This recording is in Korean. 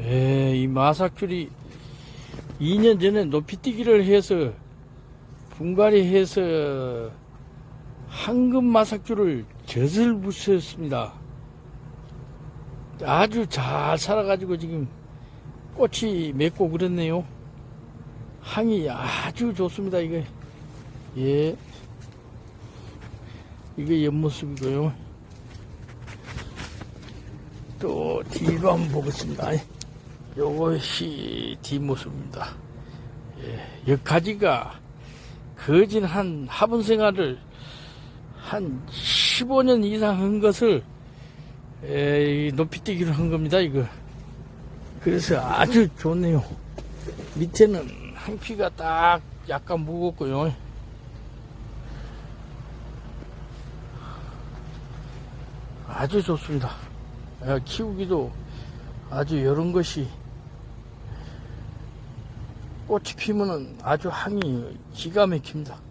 에, 이 마삭줄이 2년 전에 높이뛰기를 해서 분갈이 해서 황금 마삭줄을 젖을 붙였습니다. 아주 잘 살아가지고 지금 꽃이 맺고 그랬네요. 향이 아주 좋습니다. 이거 예, 이게 옆모습이고요. 또 뒤로 한번 보겠습니다. 요것이 뒷모습입니다. 예, 여기까지가 거진 한 화분 생활을 한 15년 이상 한 것을 에, 이 높이뛰기를 한 겁니다. 이거 그래서 아주 좋네요. 밑에는 한 피가 딱 약간 무겁고요. 아주 좋습니다. 아, 키우기도 아주 이런 것이 꽃이 피면은 아주 향이 기가 막힙니다.